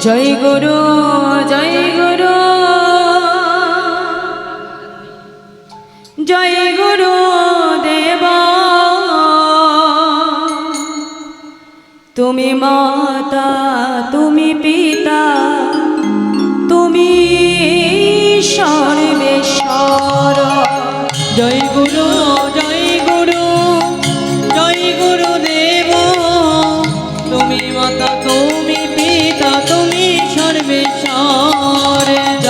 জয় গুরু জয় গুরু। জয় গুরু দেব। তুমি মাতা তুমি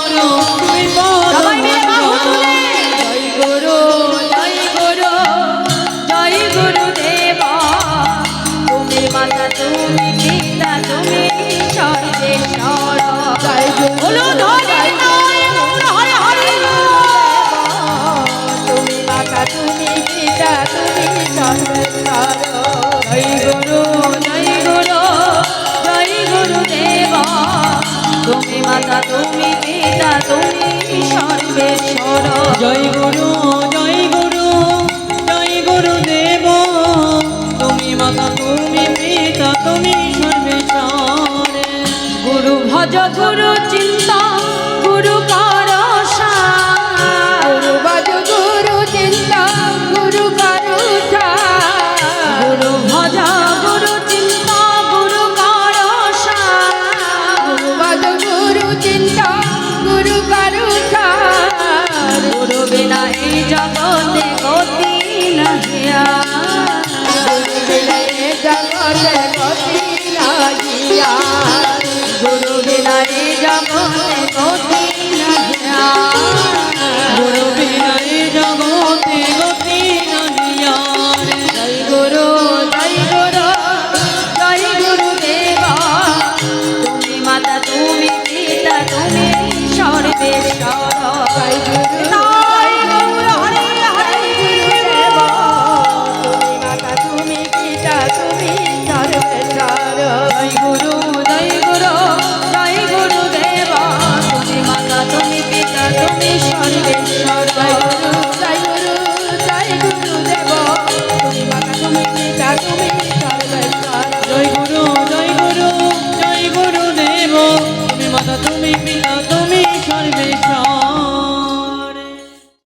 করো যথুর চিন্তা গুরু কর গুরু ভজ গুরু চিন্তা গুরু কর গুরু ভজ গুরু চিন্তা গুরু কর গুরু ভজ গুরু চিন্তা গুরু কর গুরু বিনা এই জগতে গতি নহিয়া।